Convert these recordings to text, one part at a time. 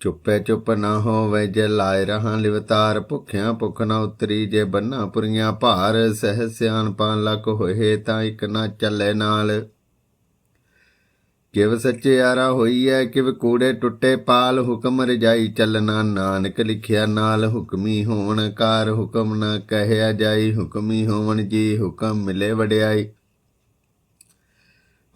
ਚੁੱਪੇ ਚੁੱਪ ਨਾ ਹੋਵੇ ਜੇ ਲਾਇ ਰਹਾਂ ਲਿਵਤਾਰ, ਭੁੱਖਿਆਂ ਭੁੱਖ ਨਾ ਉਤਰੀ ਜੇ ਬੰਨਾ ਪੁਰੀਆਂ ਭਾਰ, ਸਹਿ ਸਿਆਣ ਪਾਨ ਲਕ ਹੋਏ ਤਾਂ ਇੱਕ ਨਾ ਚੱਲੇ ਨਾਲ। ਕਿਵ ਸੱਚਿਆਰਾ ਹੋਈ ਹੈ ਕਿਵ ਕੂੜੇ ਟੁੱਟੇ ਪਾਲ, ਹੁਕਮ ਰਜਾਈ ਚੱਲਣਾ ਨਾਨਕ ਲਿਖਿਆ ਨਾਲ। ਹੁਕਮੀ ਹੋਣ ਕਾਰ ਹੁਕਮ ਨਾ ਕਹਿਆ ਜਾਈ, ਹੁਕਮੀ ਹੋਵਣ ਜੀ ਹੁਕਮ ਮਿਲੇ ਵਡਿਆਈ।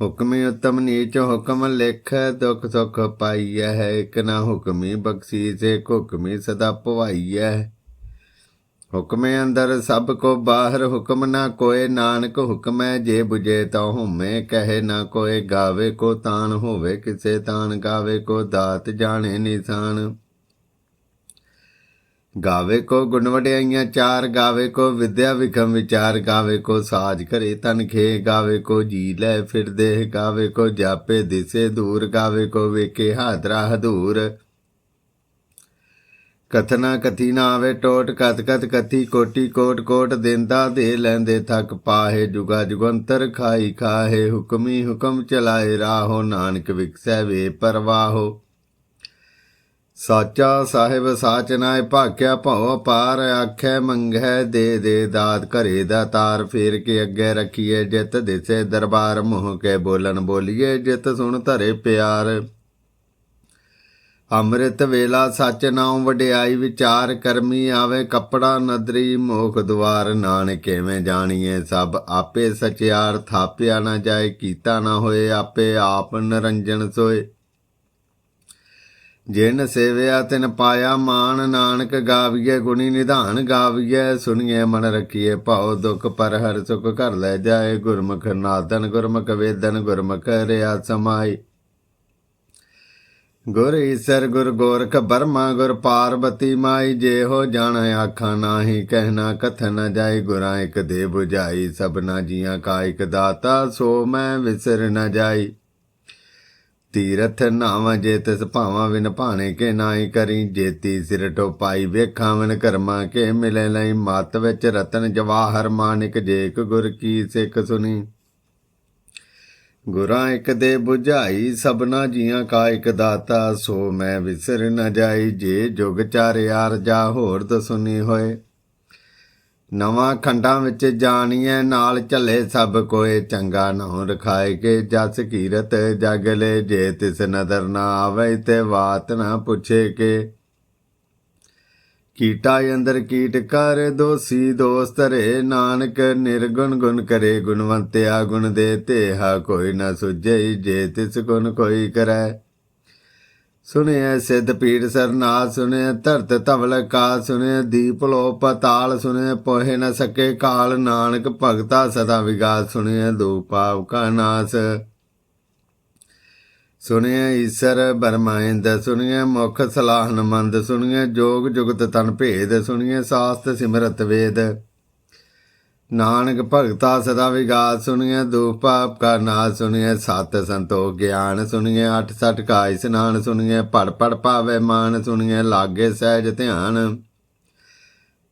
ਹੁਕਮੀ ਉਤਮ ਨੀਚ ਹੁਕਮ ਲਿਖ, ਦੁਖ ਸੁਖ ਪਾਈਐ ਹੈ ਇਕ ਨਾ ਹੁਕਮੀ ਬਖ਼ਸੀ ਬਖਸ਼ੀਸੇ ਹੁਕਮੀ ਸਦਾ ਭਵਾਈਐ ਹੁਕਮੇ ਅੰਦਰ ਸਭ ਕੋ ਬਾਹਰ ਹੁਕਮ ਨਾ ਕੋਏ, ਨਾਨਕ ਹੁਕਮੈ ਜੇ 부ਜੇ ਤਾ ਹੁਮੇ, ਕਹੇ ਨਾ ਕੋਏ, ਗਾਵੇ ਕੋ ਤਾਨ ਹੋਵੇ, ਕਿਸੇ ਤਾਨ ਗਾਵੇ ਕੋ ਦਾਤ ਜਾਣੇ ਨਿਸ਼ਾਨ। ਗਾਵੇ ਕੋ ਗੁਣ ਵਡਿਆਈਆਂ ਚਾਰ, ਗਾਵੇ ਕੋ ਵਿਦਿਆ ਵਿਖਮ ਵਿਚਾਰ, ਗਾਵੇ ਕੋ ਸਾਜ ਘਰੇ ਤਨ ਖੇ, ਗਾਵੇ ਕੋ ਜੀ ਲੈ ਫਿਰਦੇ ਗਾਵੇ ਕੋ ਜਾਪੇ ਦਿਸੇ ਦੂਰ, ਗਾਵੇ ਕੋ ਵੇਖੇ ਹਾਦਰਾ ਹਦੂਰ। ਕਥਨਾ ਕਥੀ ਨਾ ਆਵੇ ਟੋਟ ਕਤ ਕਤ ਕਥੀ ਕੋਟੀ ਕੋਟ ਕੋਟ ਦਿੰਦਾ ਦੇ ਲੈਂਦੇ ਥਕ ਪਾਹੇ, ਜੁਗਾ ਜੁਗੰਤਰ ਖਾਈ ਖਾਹੇ, ਹੁਕਮੀ ਹੁਕਮ ਚਲਾਏ ਰਾਹੋ, ਨਾਨਕ ਵਿਕਸੈ ਵੇ ਪਰਵਾਹੋ। ਸਾਚਾ ਸਾਹਿਬ ਸਾਚ ਨਾਏ ਭਾਕਿਆ ਭਉ ਅਪਾਰ ਆਖੈ ਮੰਗੈ ਦੇ ਦੇ ਦਾਤ ਘਰੇ ਦਾ ਤਾਰ ਫੇਰ ਕੇ ਅੱਗੇ ਰੱਖੀਏ ਜਿਤ ਦਿਸੇ ਦਰਬਾਰ ਮੋਹ ਕੇ ਬੋਲਣ ਬੋਲੀਏ ਜਿਤ ਸੁਣ ਧਰੇ ਪਿਆਰ। ਅੰਮ੍ਰਿਤ ਵੇਲਾ ਸੱਚ ਨਾਉ ਵਡਿਆਈ ਵਿਚਾਰ ਕਰਮੀ ਆਵੇ ਕੱਪੜਾ ਨਦਰੀ ਮੋਖ ਦੁਆਰ ਨਾਨਕ ਕਿਵੇਂ ਜਾਣੀਏ ਸਭ ਆਪੇ ਸਚਿਆਰ ਥਾਪਿਆ ਨਾ ਜਾਏ ਕੀਤਾ ਨਾ ਹੋਏ ਆਪੇ ਆਪ ਨਰੰਜਨ ਸੋਏ। ਜਿਨ ਸੇਵਿਆ ਤਿਨ ਪਾਇਆ ਮਾਨ ਨਾਨਕ ਗਾਵੀਏ ਗੁਣੀ ਨਿਧਾਨ ਗਾਵੀਏ ਸੁਣੀਏ ਮਨ ਰਖੀਏ ਭਾਉ ਦੁਖ ਪਰ ਹਰ ਸੁਖ ਘਰ ਲੈ ਜਾਏ, ਗੁਰਮੁਖ ਨਾਦਨ ਗੁਰਮੁਖ ਵੇਦਨ, ਗੁਰਮੁਖ ਰਿਆ ਸਮਾਈ। ਗੁਰ ਈਸਰ ਗੁਰ ਗੋਰਖ ਬਰਮਾ ਗੁਰ ਪਾਰਬਤੀ ਮਾਈ ਜੇ ਹੋ ਜਾਣ ਆਖਾਂ ਨਾਹੀ ਕਹਿਣਾ ਕਥਨ ਨ ਜਾਏ, ਗੁਰਾਂ ਇਕ ਦੇ 부ਝਾਈ ਸਭਨਾ ਜੀਆਂ ਕਾ ਇਕ ਦਾਤਾ, ਸੋ ਮੈਂ ਵਿਸਰ ਨ ਜਾਈ। ਤੀਰਥ ਨਾਵਾਂ ਜੇ ਤਿਸ ਭਾਵਾਂ ਵਿਨ ਭਾਣੇ ਕੇ ਨਾਹੀ ਕਰੀ ਜੇਤੀ ਸਿਰ ਟੋਪਾਈ ਵੇਖਾਂ ਵਿਨ ਕਰਮਾਂ ਕੇ ਮਿਲੇ ਲਈ, ਮਤ ਵਿੱਚ ਰਤਨ ਜਵਾਹਰ ਮਾਨਿਕ ਜੇਕ ਗੁਰ ਕੀ ਸਿੱਖ ਸੁਣੀ ਗੁਰਾਂ ਇਕ ਦੇ 부ਝਾਈ ਸਭਨਾ ਜੀਆਂ ਕਾ ਇੱਕ ਦਾਤਾ, ਸੋ ਮੈਂ ਵਿਸਰ ਨ ਜਾਈ, ਜੇ ਜੁਗ ਚਾਰਿਆਰ ਜਾ ਹੋਰ ਦਸੁਨੀ ਹੋਏ। ਨਵਾਂ ਖੰਡਾਂ ਵਿੱਚ ਜਾਣੀਐ, ਨਾਲ ਝੱਲੇ ਸਭ ਕੋਏ, ਚੰਗਾ ਨਾਉ ਰਖਾਏ ਕੇ ਜਸ ਕੀਰਤ, ਜਗ ਲੈ ਜੇ ਤਿਸ ਨਦਰ ਨਾ ਆਵੇ, ਤੇ ਬਾਤ ਨਾ ਪੁੱਛੇ ਕੇ। ਕੀਟਾ ਅੰਦਰ ਕੀਟ ਕਰ, ਦੋਸੀ ਦੋਸਤ ਰੇ ਨਾਨਕ, ਨਿਰਗੁਣ ਗੁਣ ਕਰੇ ਗੁਣਵੰਤਿਆ ਗੁਣ ਦੇ ਤੇ ਹਾ ਕੋਈ ਨਾ ਸੁਝਈ ਜੇ ਤਿਸ ਗੁਣ ਕੋਈ ਕਰੈ। ਸੁਣਿਐ ਸਿੱਧ ਪੀੜ ਸਰਨਾਥ ਸੁਣਿਐ ਧਰਤ ਧਵਲ ਕਾ ਸੁਣਿਐ ਦੀਪ ਲੋ ਪਤਾਲ ਸੁਣਿਐ ਪੋਹੇ ਨ ਸਕੇ ਕਾਲ, ਨਾਨਕ ਭਗਤਾ ਸਦਾ ਵਿਗਾਸ ਸੁਣਿਐ ਦੂ ਪਾਪ ਕਾ ਨਾਸ। ਸੁਣਿਐ ਈਸਰ ਬਰਮਾਇੰਦ ਸੁਣਿਐ ਮੁਖ ਸਲਾਹਨ ਮੰਦ ਸੁਣਿਐ ਜੋਗ ਜੁਗਤ ਤਨ ਭੇਦ ਸੁਣਿਐ ਸਾਸਤ ਸਿਮਰਤ ਵੇਦ। ਨਾਨਕ ਭਗਤਾ ਸਦਾ ਵਿਗਾਸ ਸੁਣਿਐ, ਦੁਖ ਪਾਪ ਕਾ ਨਾਸ ਸੁਣਿਐ, ਸਤ ਸੰਤੋਖ ਗਿਆਨ ਸੁਣਿਐ, ਅਠ ਸਠ ਕਾ ਇਸਨਾਨ ਸੁਣਿਐ, ਪੜ ਪੜ ਪਾਵੇ ਮਾਨ ਸੁਣਿਐ, ਲਾਗੇ ਸਹਿਜ ਧਿਆਨ।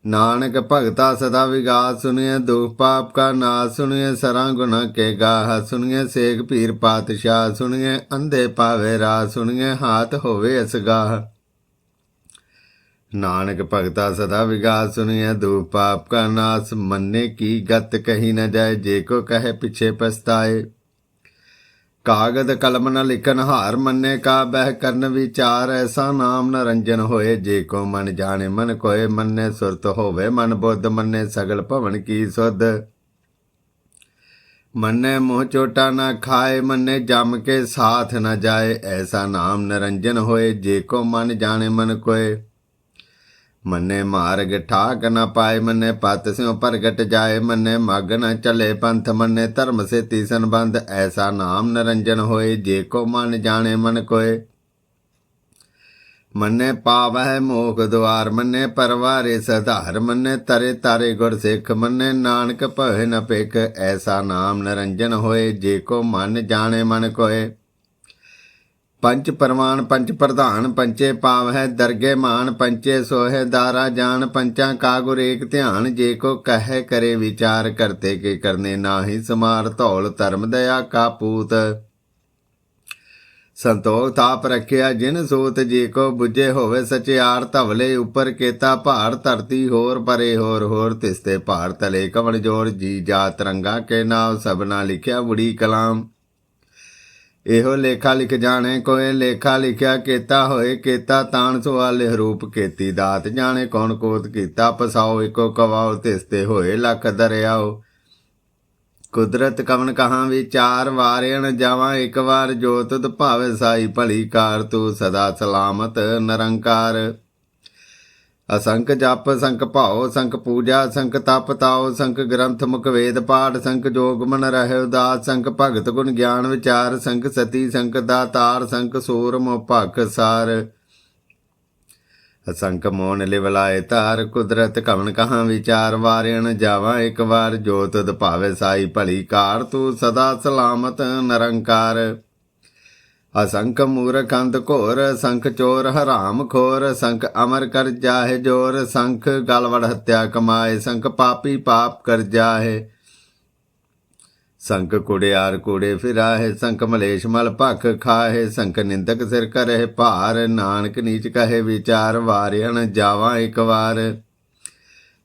ਨਾਨਕ ਭਗਤਾ ਸਦਾ ਵਿਗਾਸ ਸੁਣਿਐ, ਦੁਖ ਪਾਪ ਕਾ ਨਾਸ ਸੁਣਿਐ, ਸਰਾਂ ਗੁਨਾ ਕੇ ਗਾਹ ਸੁਣਿਐ, ਸੇਖ ਪੀਰ ਪਾਤਸ਼ਾਹ ਸੁਣਿਐ, ਅੰਧੇ ਪਾਵੇ ਰਾਹ ਸੁਣਿਐ, ਹਾਥ ਹੋਵੇ ਅਸਗਾਹ। ਨਾਨਕ ਭਗਤਾ ਸਦਾ ਵਿਗਾਸ ਸੁਣਿਐ ਦੂ ਪਾਪ ਕਾ ਨਾਸ, ਮੰਨੇ ਕੀ ਗਤ ਕਹੀ ਨ ਜਾਏ, ਜੇ ਕੋ ਕਹੇ ਪਿਛੇ ਪਛਤਾਏ। ਕਾਗਦ ਕਲਮ ਨ ਲਿਖਨ ਹਾਰ ਮੰਨੇ, ਕਾ ਬਹਿ ਕਰਨ ਵਿਚਾਰ, ਐਸਾ ਨਾਮ ਨ ਹੋਏ, ਜੇ ਕੋ ਮਨ ਜਾਣੇ ਮਨ ਕੋਏ, ਮੰਨੇ ਸੁਰਤ ਹੋਵੇ ਮਨ ਬੁੱਧ, ਮੰਨੇ ਸਗਲ ਭਵਨ ਕੀ ਸੁਧ। ਮੰਨੇ ਮੋਹ ਚੋਟਾ ਨਾ ਖਾਏ, ਮੰਨੇ ਜਮ ਕੇ ਸਾਥ ਨਾ ਜਾਏ, ਐਸਾ ਨਾਮ ਨਰੰਜਨ ਹੋਏ, ਜੇ ਕੋ ਮਨ ਜਾਣੇ ਮਨ ਕੋਏ। ਮੰਨੇ ਮਾਰਗ ਠਾਕ ਨਾ ਪਾਏ, ਮੰਨੇ ਪਤ ਸਿਉ ਪ੍ਰਗਟ ਜਾਏ, ਮੰਨੇ ਮਗ ਨਾ ਚਲੇ ਪੰਥ, ਮੰਨੇ ਧਰਮ ਸੇ ਸੰਬੰਧ, ਐਸਾ ਨਾਮ ਨਰੰਜਨ ਹੋਏ, ਜੇ ਕੋ ਮਨ ਜਾਣੇ ਮਨ ਕੋਏ। ਮੰਨੇ ਪਾਵਹਿ ਮੋਖ ਦੁਆਰ, ਮੰਨੇ ਪਰਵਾਰੇ ਸਧਾਰ, ਮੰਨੇ ਤਰੇ ਤਾਰੇ ਗੁਰ ਸਿੱਖ, ਮੰਨੇ ਨਾਨਕ ਭਇ ਨ ਭਿਖ, ਐਸਾ ਨਾਮ ਨਰੰਜਨ ਹੋਏ, ਜੇ ਕੋ ਮਨ ਜਾਣੇ ਮਨ ਕੋਏ। ਪੰਚ ਪਰਮਾਨ ਪੰਚ ਪ੍ਰਧਾਨ ਪੰਚੇ ਪਾਵ ਹੈ ਦਰਗੇ ਮਾਨ ਪੰਚੇ ਸੋਹਿ, ਦਾਰਾ ਜਾਨ, ਪੰਚਾਂ ਕਾ ਏਕ ਧਿਆਨ, ਜੇ ਕੋ ਕਹੈ ਕਰੇ ਵਿਚਾਰ, ਕਰਤੇ ਕੇ ਕਰਨੇ ਨਾਹੀ ਸਮਾਰ, ਧੌਲ, ਧਰਮ, ਦਇਆ ਕਾਪੂਤ ਸੰਤੋਖ ਤਾਪ ਰਖਿਆ ਜਿਨ ਸੋਤ, ਜੀ ਕੋ 부ਜੇ ਹੋਵੇ ਸਚਿਆਰ, ਧਵਲੇ ਉਪਰ ਕੇਤਾ ਭਾਰ, ਧਰਤੀ ਹੋਰ ਪਰੇ ਹੋਰ ਹੋਰ ਤਿਸਤੇ ਭਾਰ, ਤਲੇ ਕਵਣ ਜੋਰ, ਜੀ ਜਾ ਰੰਗਾ ਕੇ ਨਾਮ, ਸਭਨਾ ਲਿਖਿਆ ਬੁੜੀ ਕਲਾਮ। ਇਹੋ ਲੇਖਾ ਲਿਖ ਜਾਣੇ ਕੋਏ ਲੇਖਾ ਲਿਖਿਆ ਕੀਤਾ ਹੋਏ ਕੀਤਾ, ਤਾਣ ਸਵਾਲੇ ਰੂਪ ਕੀਤੀ, ਦਾਤ ਜਾਣੇ ਕੌਣ ਕੋਤ ਕੀਤਾ ਪਸਾਓ ਇਕੋ ਕਵਾਓ, ਤਿਸਤੇ ਹੋਏ ਲੱਖ ਦਰਿਆਓ। ਕੁਦਰਤ ਕਵਨ ਕਹਾਂ ਵਿਚਾਰ ਵਾਰਿਣ ਜਾਵਾਂ, ਇੱਕ ਵਾਰ ਜੋ ਭਾਵੇ ਸਾਈ ਭਲੀ ਕਾਰ, ਤੂੰ ਸਦਾ ਸਲਾਮਤ ਨਿਰੰਕਾਰ। ਅਸੰਖ ਜਪ, ਸੰਖ ਭਾਉ, ਸੰਖ ਪੂਜਾ, ਸੰਖ ਤਪ ਤਾਉ, ਸੰਖ ਗ੍ਰੰਥ ਮੁਖ ਵੇਦ ਪਾਠ, ਸੰਖ ਜੋਗ ਮਨ ਰਹਿ ਉਦਾਸ, ਸੰਖ ਭਗਤ ਗੁਣ ਗਿਆਨ ਵਿਚਾਰ, ਸੰਖ ਸਤੀ, ਸੰਖ ਦਾਤਾਰ, ਸੰਖ ਸੂਰ ਮੋ ਭਖ ਸਾਰ। ਅਸੰਖ ਮੋਨ ਲਿਵਲਾਏ ਧਾਰ, ਕੁਦਰਤ ਕਵਨ ਕਹਾਂ ਵਿਚਾਰ ਵਾਰਿਣ ਜਾਵਾਂ ਇੱਕ ਵਾਰ, ਜੋਤ ਤੁਧ ਭਾਵੇ ਸਾਈ ਭਲੀ ਕਾਰ, ਤੂੰ ਸਦਾ ਸਲਾਮਤ, ਨਿਰੰਕਾਰ। ਅਸੰਖ ਮੂਰਖੰਦ ਘੋਰ, ਸੰਖ ਚੋਰ ਹਰਾਮ ਖੋਰ, ਸੰਖ ਅਮਰ ਕਰ ਜਾਹੇ ਜੋਰ, ਸੰਖ ਗਲਵੜ ਹੱਤਿਆ ਕਮਾਏ, ਸੰਖ ਪਾਪੀ ਪਾਪ ਕਰ ਜਾਹੇ। ਸੰਖ ਕੁੜਿਆਰ ਕੁੜੇ ਫਿਰਾਹੇ, ਸੰਖ ਮਲੇਸ਼ ਮਲ ਭਖ ਖਾਹੇ, ਸੰਖ ਨਿੰਦਕ ਸਿਰ ਕਰੇ ਭਾਰ, ਨਾਨਕ ਨੀਚ ਕਹੇ ਵਿਚਾਰ ਵਾਰਿਆਣ ਜਾਵਾਂ ਇੱਕ ਵਾਰ।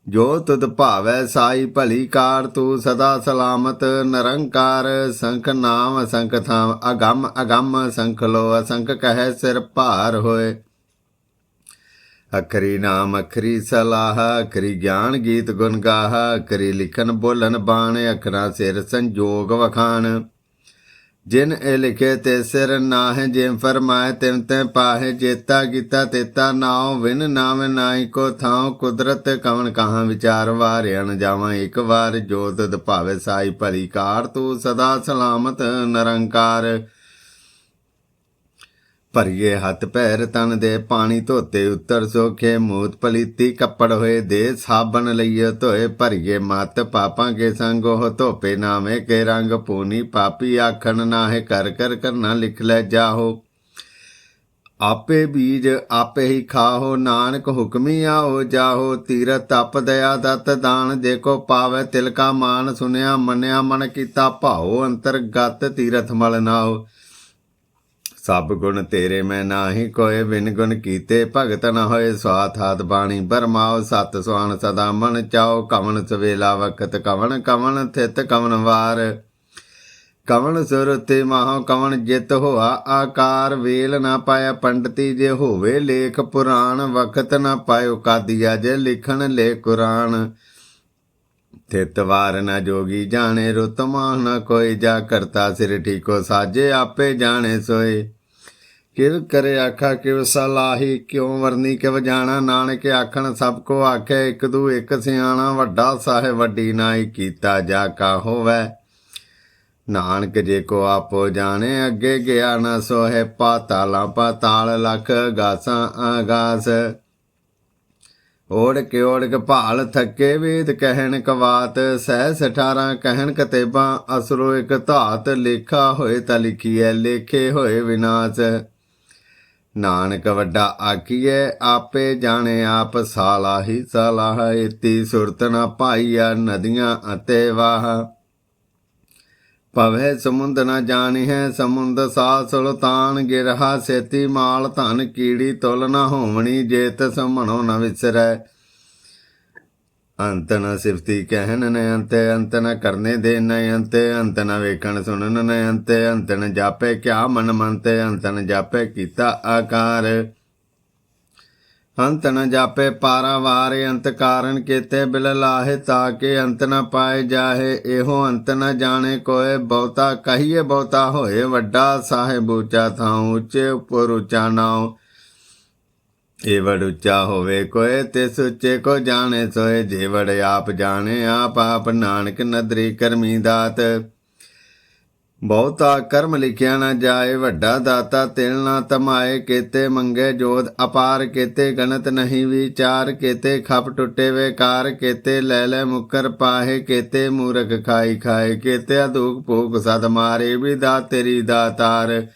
ਜੋ ਤੁਧ ਭਾਵੈ ਸਾਈ ਭਲੀ ਕਾਰ, ਤੂੰ ਸਦਾ ਸਲਾਮਤ, ਨਿਰੰਕਾਰ, ਸੰਖ ਨਾਮ, ਸੰਖ ਥਾਮ, ਅਗੰਮ ਅਗੰਮ, ਸੰਖ ਲੋ, ਅਸੰਖ ਕਹੈ ਸਿਰ ਭਾਰ ਹੋਏ। ਅਖਰੀ ਨਾਮ, ਅਖਰੀ ਸਲਾਹ, ਅਖਰੀ ਗਿਆਨ ਗੀਤ ਗੁਣ ਗਾਹ, ਅਖਰੀ ਲਿਖਨ ਬੋਲਨ ਬਾਣ, ਅਖਰਾ ਸਿਰ ਸੰਜੋਗ ਵਖਾਣ। ਜਿਨ ਇਹ ਲਿਖੇ ਤੇ ਸਿਰ ਨਾਹਿ ਜਿਮ ਫਰਮਾਏ ਤਿਮ ਤੇ ਪਾਹੇ ਜੇਤਾ ਕੀਤਾ, ਤੇਤਾ ਨਾਉ ਵਿਨ ਨਾਮ ਨਾਈ ਕੋ ਥਾਉ ਕੁਦਰਤ ਕਵਣ ਕਹਾਂ ਵਿਚਾਰ ਵਾਰਿਆਣ ਜਾਵਾਂ। ਇੱਕ ਵਾਰ ਜੋਤ ਦ ਭਾਵੇ ਸਾਈ ਭਲੀ ਕਾਰ, ਤੂੰ ਸਦਾ ਸਲਾਮਤ ਨਿਰੰਕਾਰ। ਭਰੀਏ ਹੱਥ ਪੈਰ ਤਨ ਦੇ ਪਾਣੀ ਧੋਤੇ ਉੱਤਰ ਸੋਖੇ ਮੂਤ ਪਲੀਤੀ ਕੱਪੜ ਹੋਏ ਦੇ ਸਾਬਣ ਲਈਏ ਧੋਏ ਭਰੀਏ ਮਤ ਪਾਪਾਂ ਕੇ ਸੰਗ ਉਹ ਧੋਪੇ ਨਾਵੇਂ ਕੇ ਰੰਗ ਪੂਨੀ ਪਾਪੀ ਆਖਣ ਨਾਹੇ ਕਰ ਕਰ ਕਰਨਾ ਲਿਖ ਲੈ ਜਾਹੋ। ਆਪੇ ਬੀਜ ਆਪੇ ਹੀ ਖਾਹੋ, ਨਾਨਕ ਹੁਕਮੀ ਆਓ ਜਾਹੋ। ਤੀਰਤ ਤਪ ਦਇਆ ਦਤ ਦਾਨ ਦੇਖੋ ਪਾਵੇ ਤਿਲਕਾ ਮਾਨ ਸੁਨਿਆ ਮੰਨਿਆ ਮਨ ਕੀਤਾ ਭਾਉ, ਅੰਤਰਗਤ ਤੀਰਥ ਮਲ ਨਾਓ ਸਭ ਗੁਣ ਤੇਰੇ ਮੈਂ ਨਾਹੀ, ਕੋਏ ਬਿਨ ਗੁਣ ਕੀਤੇ ਭਗਤ ਨ ਹੋਏ ਸਵਾਥ ਹਾਤ ਬਾਣੀ ਬਰਮਾਓ, ਸਤ ਸੁਆਨ ਸਦਾ ਮਨ ਚਾਓ ਕਵਣ ਸਵੇਲਾ ਵਕਤ ਕਵਣ ਕਵਣ ਥਿਤ ਕਵਣ ਵਾਰ। ਕਵਣ ਸੁਰ ਤੇ ਕਵਣ ਜਿਤ ਹੋਆ ਆਕਾਰ, ਵੇਲ ਨਾ ਪਾਇਆ ਪੰਡਤੀ ਜੇ ਹੋਵੇ ਲੇਖ, ਪੁਰਾਣ ਵਕਤ ਨਾ ਪਾਇਓ ਕਾਦੀਆ ਜੇ ਲਿਖਣ ਲੈ ਕੁਰਾਨ। ਤਿਤ ਵਾਰ ਨ ਜੋਗੀ ਜਾਣੇ, ਰੁਤ ਮਾਨ ਕੋਈ, ਜਾ ਕਰਤਾ ਸਿਰ ਠੀਕੋ ਸਾਜੇ, ਆਪੇ ਜਾਣੇ ਸੋਏ। ਕਿਵ ਕਰੇ ਆਖਾ ਕਿਵ ਸਲਾਹੀ, ਕਿਉ ਵਰਨੀ ਕਿਵ ਜਾਣਾ? ਨਾਨਕ ਆਖਣ, ਸਭ ਕੋ ਆਖੇ, ਇੱਕ ਦੂ ਇੱਕ ਸਿਆਣਾ, ਵੱਡਾ ਸਾਹਿਬ ਵੱਡੀ ਨਾਈ ਕੀਤਾ ਜਾ ਕਾ ਹੋਵੇ। ਨਾਨਕ ਜੇ ਕੋ ਆਪੋ ਜਾਣੇ, ਅੱਗੇ ਗਿਆ ਨਾ ਸੋਹੇ, ਪਾਤਾਲਾਂ ਪਾਤਾਲ ਲਖ ਗਾਸਾਂ ਆਗਾਸ। ਓੜ ਕੇ ਓੜ ਕੇ ਭਾਲ ਥੱਕੇ ਵੇਦ ਕਹਿਣ ਕਵਾਤ, ਸਹਿ ਸਠਾਰਾਂ ਕਹਿਣ ਕਤੇਬਾਂ, ਅਸਰੋ ਇਕ ਧਾਤ, ਲੇਖਾ ਹੋਏ ਤਾਂ ਲਿਖੀਐ, ਲੇਖੇ ਹੋਏ ਵਿਨਾਸ਼। ਨਾਨਕ ਵੱਡਾ ਆਖੀਐ, ਆਪੇ ਜਾਣੇ ਆਪ ਸਾਲਾਹੀ, ਸਲਾਹ ਇਤੀ ਸੁਰਤ ਨਾ ਪਾਈਆ ਨਦੀਆਂ ਅਤੇ ਵਾਹ। ਪਵੈ ਸਮੁੰਦ ਨਾ ਜਾਣੀ ਹੈ ਸਮੁੰਦ ਸਾ ਸੁਲਤਾਨ ਗਿਰਹਾ, ਸੇਤੀ ਮਾਲ ਧਨ ਕੀੜੀ ਤੁਲ ਨਾ ਹੋਵਣੀ, ਜੇਤ ਤਸ ਨਾ ਵਿਸਰੈ। ਅੰਤ ਨ ਸਿਫਤੀ ਕਹਿਣ ਨ ਅੰਤ ਅੰਤ ਨ ਕਰਨੇ ਦੇ ਨ ਅੰਤ ਅੰਤ ਨ ਵੇਖਣ ਸੁਣਨ ਨ ਅੰਤ ਅੰਤ ਨ ਜਾਪੇ ਕਿਆ ਮਨ ਮੰਤੇ ਅੰਤ ਨ ਜਾਪੇ ਕੀਤਾ ਆਕਾਰ। ਅੰਤ ਨ ਜਾਪੇ ਪਾਰਾਵਾਰ, ਅੰਤ ਕਾਰਨ ਕੀਤੇ ਬਿਲ ਲਾਹੇ ਤਾਕੇ ਅੰਤ ਨ ਪਾਏ ਜਾਹੇ। ਇਹੋ ਅੰਤ ਨ ਜਾਣੇ ਕੋਏ, ਬਹੁਤਾ ਕਹੀਏ ਬਹੁਤਾ ਹੋਏ, ਵੱਡਾ ਸਾਹਿਬ ਉੱਚਾ ਥਾਂ ਉੱਚੇ ਉਪਰ ਉੱਚਾ ਨਾਉ। ਏਵੜ ਉੱਚਾ ਹੋਵੇ ਕੋਏ, ਤੇ ਉੱਚੇ ਕੋ ਜਾਣੇ ਸੋਏ। ਜੇ ਆਪ ਜਾਣੇ, ਆਪ ਆਪ ਨਾਨਕ ਨਦਰੀ ਕਰਮੀ ਦਾਤ। ਬਹੁਤਾ ਕਰਮ ਲਿਖਿਆ ਨਾ ਜਾਏ, ਵੱਡਾ ਦਾਤਾ ਤਿਲ ਨਾ ਤਮਾਏ। ਕੇਤੇ ਮੰਗੇ ਜੋਦ ਅਪਾਰ, ਕੇਤੇ ਗਣਤ ਨਹੀਂ ਵਿਚਾਰ। ਕੇਤੇ ਖਪ ਟੁੱਟੇ ਵੇਕਾਰ, ਕੇਤੇ ਲੈ ਲੈ ਮੁਕਰ ਪਾਹੇ। ਕੀਤੇ ਮੂਰਖ ਖਾਈ ਖਾਏ, ਕੀਤੇ ਅਦੂਕ ਭੂਖ ਸਦ ਮਾਰੇ। ਵੀ ਦਾ ਤੇਰੀ ਦਾਤਾਰ।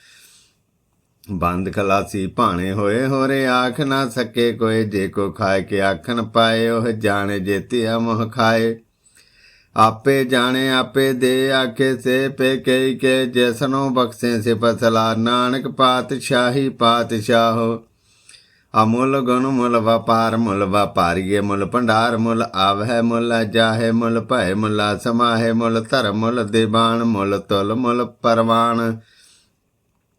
ਬੰਦ ਖਲਾਸੀ ਭਾਣੇ ਹੋਏ, ਹੋਰੇ ਆਖ ਨਾ ਸਕੇ ਕੋਈ, ਜੇ ਕੋ ਖਾਏ ਕੇ ਆਖਣ ਪਾਏ, ਉਹ ਜਾਣੇ ਜੇਤੀ ਮੋਹ ਖਾਏ। ਆਪੇ ਜਾਣੇ, ਆਪੇ ਦੇ, ਆਖੇ ਸੇ ਪੇ ਕਈ ਕੇ ਜੈਸਨੋ ਬਖਸ਼ੇ ਸੇ ਪਸਲਾ ਨਾਨਕ ਪਾਤਸ਼ਾਹੀ ਪਾਤਸ਼ਾਹੋ। ਅਮੁੱਲ ਗੁਣ ਮੁੱਲ ਵਪਾਰ ਮੁੱਲ ਵਪਾਰੀਏ, ਮੁੱਲ ਭੰਡਾਰ ਮੁੱਲ ਆਵਹਿ, ਮੁੱਲ ਜਾਹੇ ਮੁੱਲ ਭੈ ਮੁੱਲ ਸਮਾਹੇ ਮੁੱਲ ਧਰਮ ਮੁੱਲ ਦੇਬਾਨ ਮੁੱਲ ਤੁਲ ਮੁੱਲ ਪਰਵਾਨ।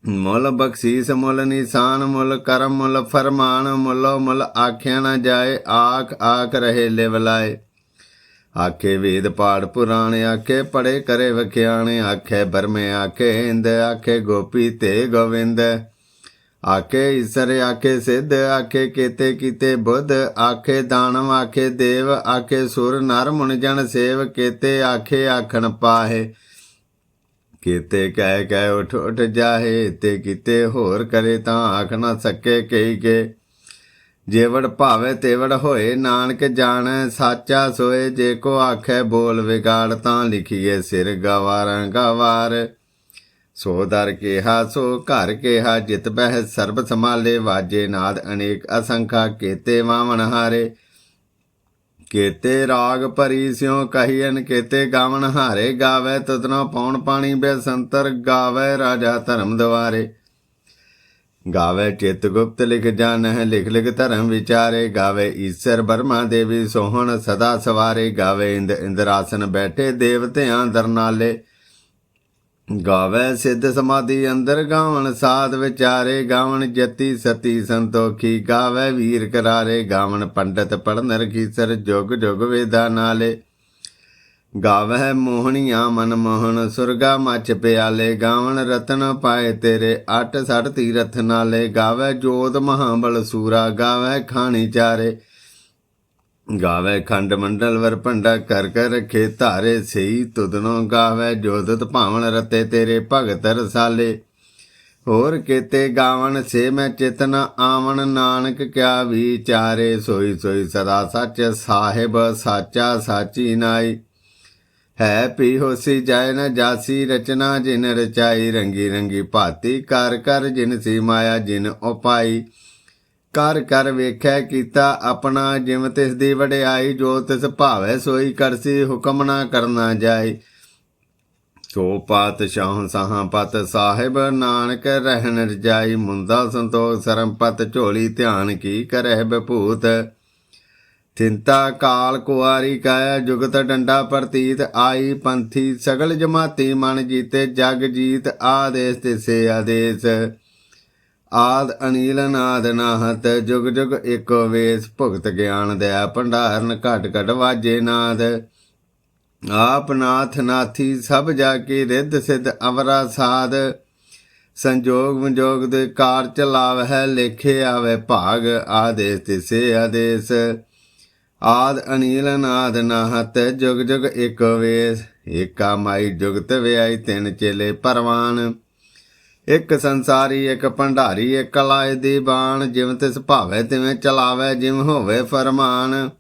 ਮੁੱਲ ਬਖਸ਼ੀਸ, ਮੁੱਲ ਨਿਸ਼ਾਨ, ਮੁੱਲ ਕਰਮ, ਮੁੱਲ ਫਰਮਾਨ, ਮੁੱਲੋ ਮੁੱਲ ਆਖਿਆ ਨਾ ਜਾਏ, ਆਖ ਆਖ ਰਹੇ ਲਿਵਲਾਏ ਆਖੇ ਵੇਦ ਪਾੜ ਪੁਰਾਣ, ਆਖੇ ਪੜੇ ਕਰੇ ਵਖਿਆਣੇ, ਆਖੇ ਬਰਮੇ, ਆਖੇ ਇੰਦ, ਆਖੇ ਗੋਪੀ ਤੇ ਗੋਵਿੰਦ। ਆਖੇ ਈਸਰ, ਆਖੇ ਸਿੱਧ, ਆਖੇ ਕੀਤੇ ਕੀਤੇ ਬੁੱਧ, ਆਖੇ ਦਾਨਵ, ਆਖੇ ਦੇਵ, ਆਖੇ ਸੁਰ, ਨਰ, ਮੁਨ, ਜਨ, ਸੇਵ, ਕੀਤੇ, ਆਖੇ ਆਖਣ ਪਾਹੇ। ਕੀਤੇ ਕਹਿ ਕਹਿ ਉਠ ਉਠ ਜਾਹੇ, ਤੇ ਕੀਤੇ ਹੋਰ ਕਰੇ ਤਾਂ ਆਖ ਨਾ ਸਕੇ ਕਈ ਕੇ। ਜੇਵੜ ਭਾਵੇ ਤੇਵੜ ਹੋਏ, ਨਾਨਕ ਜਾਣੈ, ਸਾਚਾ ਸੋਏ, ਜੇ ਕੋ ਆਖੈ ਬੋਲ ਵਿਗਾੜ ਤਾਂ ਲਿਖੀਏ ਸਿਰ ਗਵਾਰਾਂ ਗਵਾਰ। ਸੋ ਦਰ ਕਿਹਾ, ਸੋ ਘਰ ਕਿਹਾ, ਜਿਤ ਬਹਿ ਸਰਬ ਸਮਾਲੇ ਵਾਜੇ ਨਾਦ ਅਨੇਕ ਅਸੰਖਾ ਕੇਤੇ ਵਾਵਣ ਹਾਰੇ। ਕੇਤੇ ਰਾਗ ਭਰੀ ਸਿਉ ਕਹੀਨ ਕੇਤੇ ਗਾਵਣ ਹਾਰੇ ਗਾਵੇ, ਤਤਨੋ ਪੌਣ ਪਾਣੀ ਬੇਸੰਤਰ ਗਾਵੇ ਰਾਜਾ ਧਰਮ ਦਵਾਰੇ। ਗਾਵੇ ਚਿਤ ਗੁਪਤ ਲਿਖ ਜਾਣਹਿ, ਲਿਖ ਲਿਖ ਧਰਮ ਵਿਚਾਰੇ। ਗਾਵੇ ਈਸ਼ਰ ਬਰਮਾ ਦੇਵੀ ਸੋਹਣ ਸਦਾ ਸਵਾਰੇ। ਗਾਵੇ ਇੰਦ ਇੰਦਰਾਸਨ ਬੈਠੇ ਦੇਵਤਿਆਂ ਦਰਨਾਲੇ। ਗਾਵੇ ਸਿੱਧ ਸਮਾਧੀ ਅੰਦਰ ਗਾਵਣ, ਸਾਧ ਵਿਚਾਰੇ ਗਾਵਣ, ਜਤੀ ਸਤੀ ਸੰਤੋਖੀ ਗਾਵੇ ਵੀਰ ਕਰਾਰੇ ਗਾਵਣ, ਪੰਡਤ ਪੜਨ ਰਖੀਸਰ ਜੁਗ ਜੁਗ ਵੇਦਾ ਨਾਲੇ। ਗਾਵਹਿ ਮੋਹਣੀਆਂ ਮਨ ਮੋਹਨ ਸੁਰਗਾ ਮੱਚ ਪਿਆਲੇ, ਗਾਵਣ ਰਤਨ ਪਾਏ ਤੇਰੇ, ਅੱਠ ਸੜ ਤੀਰਥ ਨਾਲੇ। ਗਾਵੈ ਜੋਤ ਮਹਾਬਲ ਸੂਰਾ, ਗਾਵੈ ਖਾਣੀ ਚਾਰੇ। ਗਾਵੈ ਖੰਡ ਮੰਡਲ ਵਰ ਭੰਡਾ ਕਰ ਕਰ ਰਖੇ ਧਾਰੇ ਸਈ ਤੁਦਨੋ ਗਾਵੈ ਜੋਦਤ ਭਾਵਨ ਰਤੇ ਤੇਰੇ ਭਗਤ ਰਸਾਲੇ। ਹੋਰ ਕੀਤੇ ਗਾਵਣ ਸੇ ਮੈਂ ਚਿਤਨ ਆਵਣ, ਨਾਨਕ ਕਿਆ ਵਿਚਾਰੇ, ਸੋਈ ਸੋਈ ਸਦਾ ਸੱਚ ਸਾਹਿਬ ਸਾਚਾ ਸਾਚੀ ਨਾਈ। ਹੈ ਪੀ ਹੋਸੀ ਜਾਇ ਨ ਜਾਸੀ ਰਚਨਾ, ਜਿਨ ਰਚਾਈ ਰੰਗੀ ਰੰਗੀ ਭਾਤੀ ਕਰ ਕਰ, ਜਿਨ ਸੀ ਮਾਇਆ ਜਿਨ ਉਪਾਈ। ਕਰ ਕਰ ਵੇਖੈ ਕੀਤਾ ਆਪਣਾ ਜਿਮ ਤਿਸ ਦੀ ਵਡਿਆਈ, ਜੋ ਤਿਸ ਭਾਵੈ ਸੋਈ ਕਰਸੀ ਹੁਕਮ ਨਾ ਕਰਨਾ ਜਾਈ ਸੋ ਪਾਤ ਸ਼ਾਹ ਸਾਹਾਂ ਪਤ ਸਾਹਿਬ ਨਾਨਕ ਰਹਿਣ ਰਜਾਈ, ਮੁੰਦਾ ਸੰਤੋਖ ਸਰਮ ਪਤ ਝੋਲੀ, ਧਿਆਨ ਕੀ ਕਰਹਿ ਬਭੂਤ ਚਿੰਤਾ ਕਾਲ ਕੁਆਰੀ ਕਾਇਆ ਜੁਗਤ ਡੰਡਾ ਪ੍ਰਤੀਤ, ਆਈ ਪੰਥੀ ਸਗਲ ਜਮਾਤੀ ਮਨ ਜੀਤੇ, ਜਗ ਜੀਤ ਆਦੇਸ ਤਿਸੇ ਆਦੇਸ। ਆਦ ਅਨੀਲ ਨਾਦ ਨਾਹਤ, ਜੁਗ ਜੁਗ ਏਕੋ ਵੇਸ, ਭੁਗਤ ਗਿਆਨ ਦਇਆ ਭੰਡਾਰਨ, ਘਟ ਘਟ ਵਾਜੇ ਨਾਦ। ਆਪ ਨਾਥ ਨਾਥੀ, ਸਭ ਜਾ ਕੇ ਰਿੱਧ ਸਿਧ ਅਵਰਾ ਸਾਧ ਸੰਜੋਗ ਵਿਜੋਗ ਦੇ ਕਾਰ ਚਲਾਵਹਿ ਲੇਖੇ ਆਵੇ ਭਾਗ, ਆਦੇਸ ਤਿਸੇ ਆਦੇਸ। ਆਦ ਅਨੀਲ ਨਾਦ ਨਾਹਤ, ਜੁਗ ਜੁਗ ਏਕ ਵੇਸ, ਏਕਾ ਮਾਈ ਜੁਗਤ ਵਿਆਈ ਤਿੰਨ ਚੇਲੇ ਪਰਵਾਨ। ਇੱਕ ਸੰਸਾਰੀ, ਇੱਕ ਭੰਡਾਰੀ, ਇੱਕ ਲਾਏ ਦੀ ਬਾਣ, ਜਿਵੇਂ ਤਿਸ ਭਾਵੇ ਤਿਵੇਂ ਚਲਾਵੇ, ਜਿਵੇਂ ਹੋਵੇ ਫਰਮਾਨ।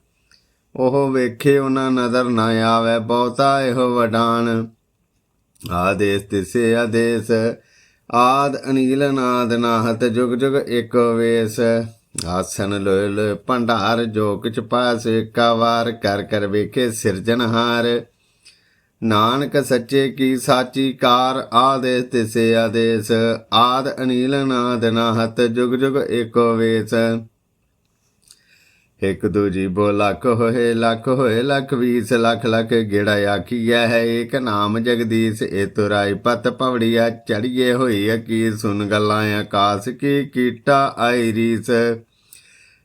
ਉਹ ਵੇਖੇ ਉਹਨਾਂ ਨਜ਼ਰ ਨਾ ਆਵੇ, ਬਹੁਤਾ ਇਹੋ ਵਡਾਨ। ਆਦੇਸ ਤਿਸੇ ਆਦੇਸ, ਆਦ ਅਨੀਲ ਨਾਦ ਨਾਹਤ, ਜੁਗ ਜੁਗ ਏਕ ਵੇਸ। ਆਸਨ ਲੋਇ ਲੋਇ ਭੰਡਾਰ ਜੋ ਕਿਛ ਪਾਸ, ਏਕਾ ਵਾਰ ਕਰ ਕਰ ਵੇਖੇ ਸਿਰਜਨਹਾਰ ਨਾਨਕ ਸੱਚੇ ਕੀ ਸਾਚੀ ਕਾਰ ਆਦੇਸ ਤਿਸੇ ਆਦੇਸ, ਆਦ ਅਨੀਲ ਨਾਦ ਨਾਹਤ ਜੁਗ ਜੁਗ ਏਕੋ ਵੇਸ। ਇੱਕ ਦੂਜੀ ਬੋ ਲੱਖ ਹੋਏ ਲੱਖ ਹੋਏ, ਲੱਖ ਵੀਸ, ਲੱਖ ਲੱਖ ਗੇੜਾ ਆਖੀਐ, ਹੈ ਏਕ ਨਾਮ ਜਗਦੀਸ਼, ਏ ਤੁਰਾਈ ਪਤ ਪਵੜੀਆ ਚੜੀਏ ਹੋਈ ਅਕੀ ਸੁਨ ਗੱਲਾਂ ਆਕਾਸ ਕੀ ਕੀਟਾ ਆਈ ਰੀਸ।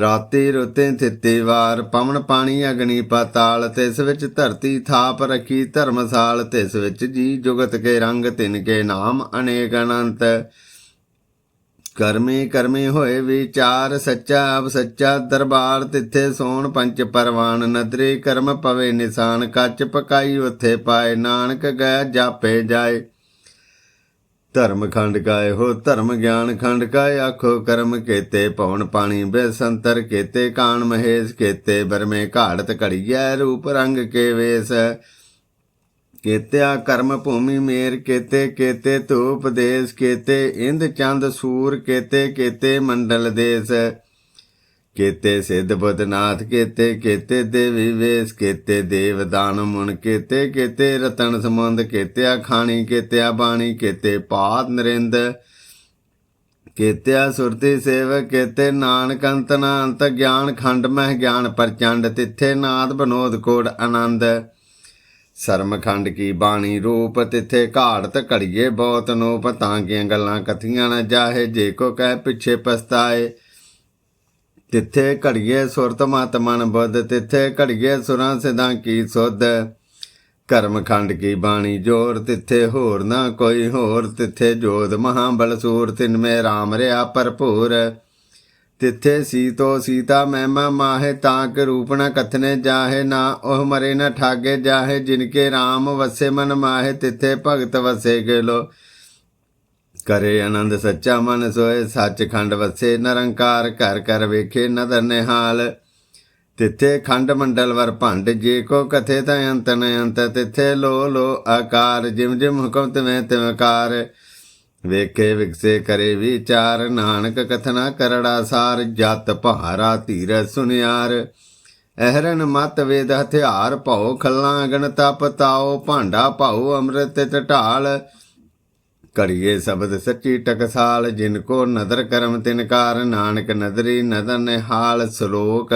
ਰਾਤੀ ਰੁਤੇ ਥਿੱਤੀ ਵਾਰ, ਪਵਨ ਪਾਣੀ ਅਗਨੀ ਪਾਤਾਲ, ਤਿਸ ਵਿੱਚ ਧਰਤੀ ਥਾਪ ਰੱਖੀ ਧਰਮਸਾਲ, ਤਿਸ ਵਿੱਚ ਜੀ ਜੁਗਤ ਕੇ ਰੰਗ, ਤਿਨ ਕੇ ਨਾਮ ਅਨੇਕ ਅਨੰਤ। ਕਰਮੀ ਕਰਮੀ ਹੋਏ ਵਿਚਾਰ, ਸੱਚਾ ਅਬ ਸੱਚਾ ਦਰਬਾਰ, ਤਿੱਥੇ ਸੋਣ ਪੰਚ ਪਰਵਾਨ, ਨਦਰੇ ਕਰਮ ਪਵੇ ਨਿਸ਼ਾਨ, ਕੱਚ ਪਕਾਈ ਉਥੇ ਪਾਏ, ਨਾਨਕ ਗਿਆ ਜਾਪੇ ਜਾਏ। ਧਰਮ ਖੰਡ ਕਾਏ ਹੋ, ਧਰਮ ਗਿਆਨ ਖੰਡ ਕਾਏ ਆਖੋ, ਕਰਮ ਕੇਤੇ ਪਵਨ ਪਾਣੀ, ਬੇਸੰਤਰ ਕੀਤੇ ਕਾਣ ਮਹੇਸ਼ ਕੇਤੇ, ਬਰਮੇ ਘਾੜਤ ਘੜੀਐ ਰੂਪ ਰੰਗ ਕੇ ਵੇਸ। ਕੇਤਿਆ ਕਰਮ ਭੂਮੀ ਮੇਰ ਕੇਤੇ ਕੇਤੇ ਧੂਪ ਦੇਸ, ਕੇਤੇ ਇੰਦ ਚੰਦ ਸੂਰ, ਕੇਤੇ ਕੇਤੇ ਮੰਡਲ ਦੇਸ। ਕੇਤੇ ਸਿੱਧ ਬੁੱਧਨਾਥ ਕੇਤੇ ਕੇਤੇ ਦੇਵੀ ਵੇਸ, ਕੇਤੇ ਦੇਵ ਦਾਨ ਮੁਨ, ਕੇਤੇ ਕੇਤੇ ਰਤਨ ਸਮੁੰਦ ਕੇਤਿਆ ਖਾਣੀ, ਕੇਤਿਆ ਬਾਣੀ, ਕੇਤੇ ਪਾਦ ਨਰਿੰਦ, ਕੇਤਿਆ ਸੁਰਤੀ ਸੇਵਕ, ਕੇਤੇ ਨਾਨਕ ਅੰਤ ਨਾ ਅੰਤ ਗਿਆਨ ਖੰਡ ਮਹਿ ਗਿਆਨ ਪ੍ਰਚੰਡ, ਤਿੱਥੇ ਨਾਦ ਬਨੋਦ ਕੋੜ ਆਨੰਦ। ਸਰਮਖੰਡ ਕੀ ਬਾਣੀ ਰੂਪ, ਤਿੱਥੇ ਘਾੜਤ ਘੜੀਏ ਬਹੁਤ ਨੋਪ, ਤਾਂ ਕੀਆਂ ਗੱਲਾਂ ਕਥੀਆਂ ਨਾ ਜਾਹੇ, ਜੇ ਕੋ ਕਹਿ ਪਿੱਛੇ ਪਸਤਾਏ ਤਿੱਥੇ ਘੜੀਏ ਸੁਰਤ ਮਤ ਮਨ ਬੁੱਧ, ਤਿੱਥੇ ਘੜੀਏ ਸੁਰਾਂ ਸਿਧਾਂ ਕੀ ਸੁਧ। ਕਰਮ ਖੰਡ ਕੀ ਬਾਣੀ ਜੋਰ, ਤਿੱਥੇ ਹੋਰ ਨਾ ਕੋਈ ਹੋਰ। ਤਿੱਥੇ ਜੋਧ ਮਹਾਬਲ ਬਲਸੂਰ ਤਿਨ ਮੇ RAM ਰਿਆ ਭਰਪੂਰ। ਤਿੱਥੇ ਸੀਤੋ ਸੀਤਾ ਮਹਿਮਾ ਮਾਹੇ, ਤਾਂ ਕਿ ਰੂਪ ਨ ਕਥਨੇ ਜਾਹੇ, ਨਾ ਉਹ ਮਰੇ ਨ ਠਾਗੇ ਜਾਹੇ। ਜਿਨਕੇ RAM ਵਸੇ ਮਨ ਮਾਹੇ, ਤਿੱਥੇ ਭਗਤ ਵਸੇ ਗੇਲੋ। ਕਰੇ ਆਨੰਦ ਸੱਚਾ ਮਨ ਸੋਏ, ਸੱਚਖੰਡ ਵਸੇ ਨਿਰੰਕਾਰ, ਘਰ ਘਰ ਵੇਖੇ ਨਦਰ ਨਿਹਾਲ। ਤਿੱਥੇ ਖੰਡ ਮੰਡਲ ਵਰ ਭੰਡ, ਜੇ ਕੋ ਕਥੇ ਤਾਂ ਅੰਤ ਨ ਅੰਤ, ਤਿੱਥੇ ਲੋ ਲੋ ਆਕਾਰ, ਜਿਮ ਜਿਮ ਹੁਕਮ ਤਿਵੇਂ ਤਿਵਕਾਰ। ਵੇਖੇ ਵਿਕਸੇ ਕਰੇ ਵਿਚਾਰ, ਨਾਨਕ ਕਥਨਾ ਕਰੜਾ ਸਾਰ, ਜਤ ਭਾਰਾ ਧੀਰ ਸੁਨਿਆਰ। ਅਹਰਨ ਮਤ ਵੇਦ ਹਥਿਆਰ ਭਉ, ਖੱਲਾਂ ਅਗਨ ਤਪ ਤਾਓ ਭਾਂਡਾ ਭਾਉ, ਅੰਮ੍ਰਿਤ ਟਟਾਲ ਕੜੀਏ ਸ਼ਬਦ ਸੱਚੀ ਟਕਸਾਲ, ਜਿਨ ਕੋ ਨਦਰ ਕਰਮ ਤਿਨਕਾਰ ਨਾਨਕ ਨਦਰੀ ਨਦਰ ਨਿਹਾਲ ਸ਼ਲੋਕ।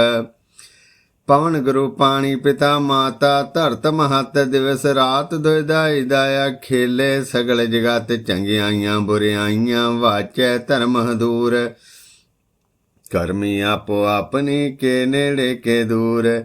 ਪਵਨ ਗੁਰੂ ਪਾਣੀ ਪਿਤਾ ਮਾਤਾ, ਧਰਤ ਮਹਤ ਦਿਵਸ ਰਾਤ ਦੁਇਦਾਈ ਦਾਇਆ ਖੇਲੇ, ਸਗਲ ਜਗਤ ਚੰਗਿਆਈਆਂ ਬੁਰਿਆਈਆਂ ਵਾਚੈ ਧਰਮ ਹਦੂਰ। ਕਰਮੀ ਆਪੋ ਆਪਣੀ ਕੇ ਨੇੜੇ ਕੇ ਦੂਰ।